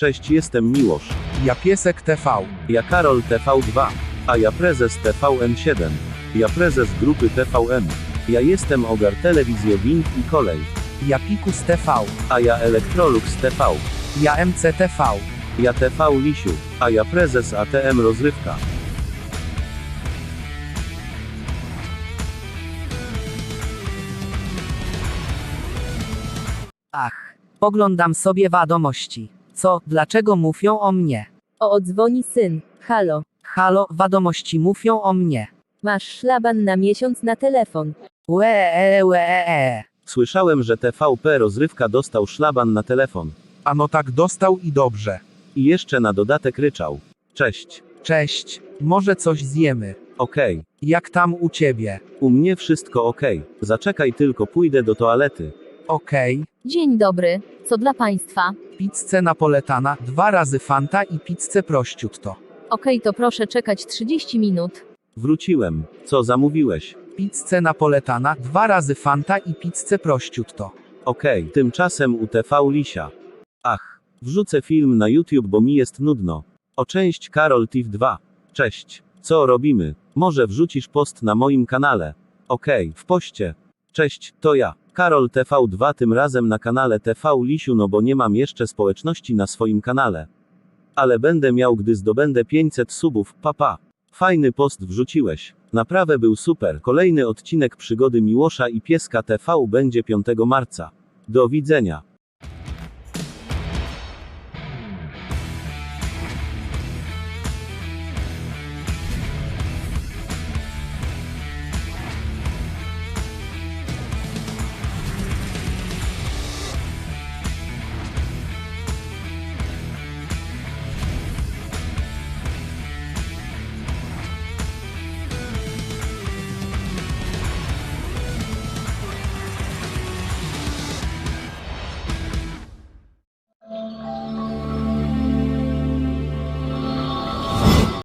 Cześć, jestem Miłosz. Ja piesek TV. Ja Karol TV2. A ja prezes TVN7. Ja prezes grupy TVN. Ja jestem Ogar Telewizjo Wind i Kolej. Ja Pikus TV. A ja Electrolux TV. Ja MCTV. Ja TV Lisiu. A ja prezes ATM Rozrywka. Ach, poglądam sobie wiadomości. Co, dlaczego mówią o mnie? O, odzwoni syn. Halo. Halo, wiadomości mówią o mnie. Masz szlaban na miesiąc na telefon. Łe, łe, e. Słyszałem, że TVP Rozrywka dostał szlaban na telefon. Ano tak dostał i dobrze. I jeszcze na dodatek ryczał. Cześć. Cześć, może coś zjemy. Okej. Jak tam u ciebie? U mnie wszystko okej. Zaczekaj tylko pójdę do toalety. Okej. Dzień dobry. Co dla państwa? Pizzę napoletana, dwa razy fanta i pizzę prościutto. Okej, to proszę czekać 30 minut. Wróciłem. Co zamówiłeś? Pizzę napoletana, dwa razy fanta i pizzę prościutto. Okej, tymczasem u TV Lisia. Ach, wrzucę film na YouTube, bo mi jest nudno. O część Karol TIF 2. Cześć. Co robimy? Może wrzucisz post na moim kanale. Okej, w poście. Cześć, to ja. Karol TV2 tym razem na kanale TV Lisiu, no bo nie mam jeszcze społeczności na swoim kanale. Ale będę miał, gdy zdobędę 500 subów, papa. Fajny post wrzuciłeś. Naprawdę był super. Kolejny odcinek przygody Miłosza i pieska TV będzie 5 marca. Do widzenia.